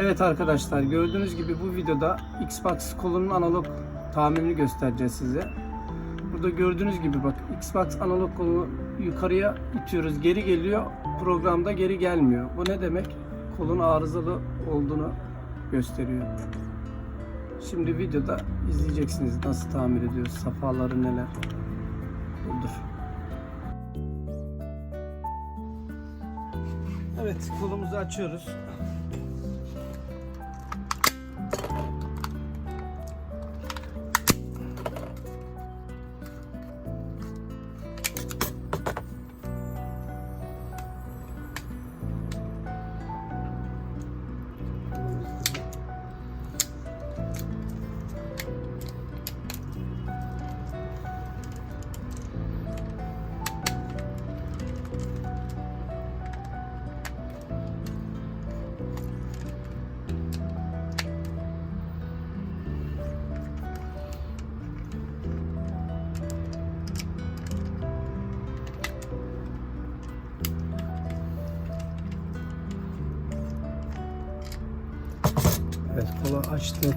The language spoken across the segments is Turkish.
Evet arkadaşlar gördüğünüz gibi bu videoda Xbox kolunun analog tamirini göstereceğiz size. Burada gördüğünüz gibi bak Xbox analog kolu yukarıya itiyoruz geri geliyor programda geri gelmiyor. Bu ne demek? Kolun arızalı olduğunu gösteriyor. Şimdi videoda izleyeceksiniz nasıl tamir ediyoruz, safaları neler. Budur. Evet kolumuzu açıyoruz. Kolu açtık.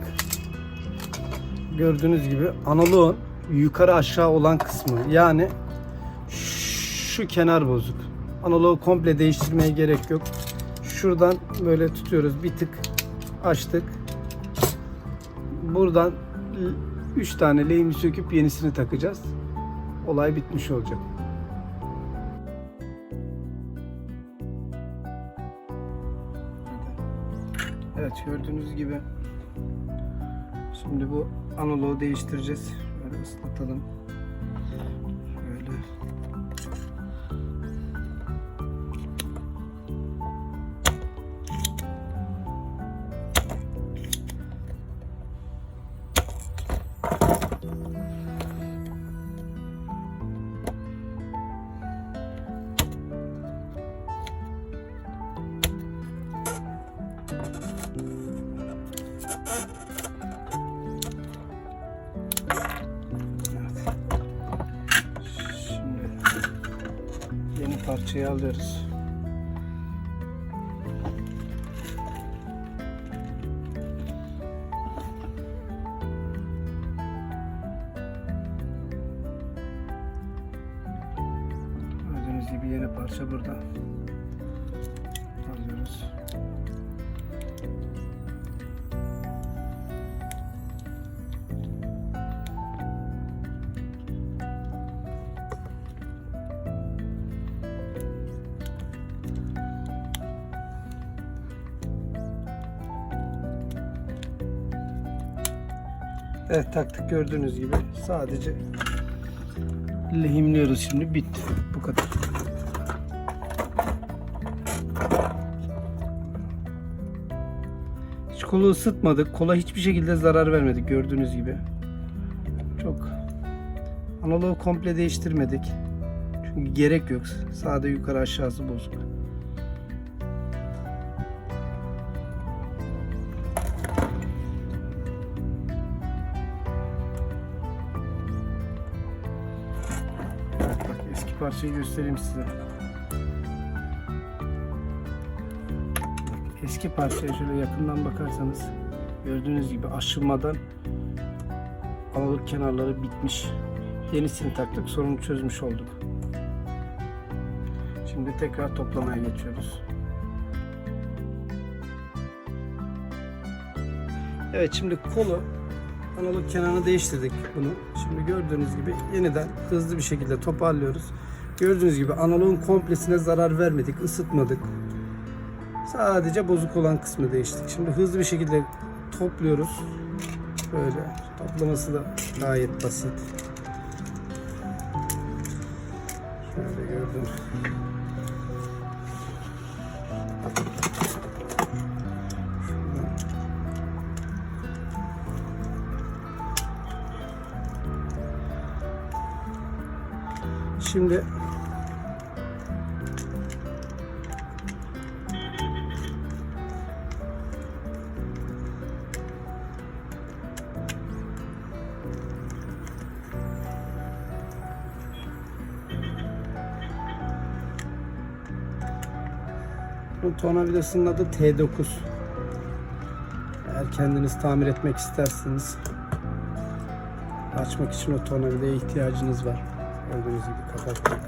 Gördüğünüz gibi analoğun yukarı aşağı olan kısmı yani şu kenar bozuk. Analoğu komple değiştirmeye gerek yok. Şuradan böyle tutuyoruz bir tık açtık. Buradan 3 tane lehimi söküp yenisini takacağız. Olay bitmiş olacak. Evet gördüğünüz gibi şimdi bu analoğu değiştireceğiz. Böyle ıslatalım. Böyle. Yeni parçayı alıyoruz. Gördüğünüz gibi yeni parça burada. Alıyoruz. Evet taktık gördüğünüz gibi sadece lehimliyoruz şimdi bitti bu kadar. Hiç kolu ısıtmadık. Kola hiçbir şekilde zarar vermedik gördüğünüz gibi. Çok analogu komple değiştirmedik. Çünkü gerek yok. Sade yukarı aşağısı bozuk. Parçayı göstereyim size. Eski parçaya şöyle yakından bakarsanız gördüğünüz gibi aşınmadan analog kenarları bitmiş. Yenisini taktık sorunu çözmüş olduk. Şimdi tekrar toplamaya geçiyoruz. Evet şimdi kolu analog kenarını değiştirdik bunu. Şimdi gördüğünüz gibi yeniden hızlı bir şekilde toparlıyoruz. Gördüğünüz gibi analogun komplesine zarar vermedik, ısıtmadık. Sadece bozuk olan kısmı değiştik. Şimdi hızlı bir şekilde topluyoruz. Böyle toplaması da gayet basit. Şöyle gördüğünüz Şimdi Bu tornavidasının adı T9. Eğer kendiniz tamir etmek isterseniz açmak için o tornavidaya ihtiyacınız var. Gördüğünüz gibi kapattık.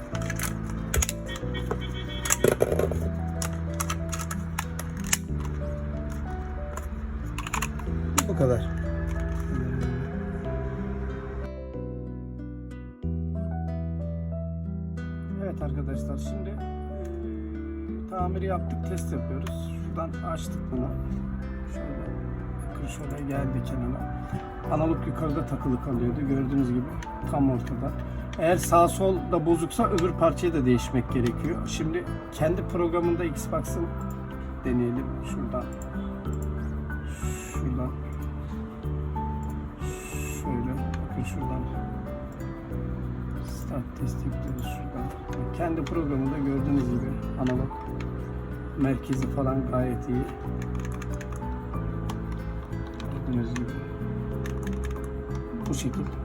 Bu kadar. Evet arkadaşlar şimdi tamiri yaptık test yapıyoruz. Şuradan açtık bunu. Şöyle bakın şöyle geldi kenara. Analog yukarıda takılı kalıyordu gördüğünüz gibi tam ortada. Eğer sağ sol da bozuksa öbür parçayı da değişmek gerekiyor. Şimdi kendi programında Xbox'ın deneyelim şuradan. Şuradan. Şöyle bakın şuradan. Test yapıyoruz şuradan. Kendi programında gördüğünüz gibi analog merkezi falan gayet iyi. Gördüğünüz gibi. Bu şekilde.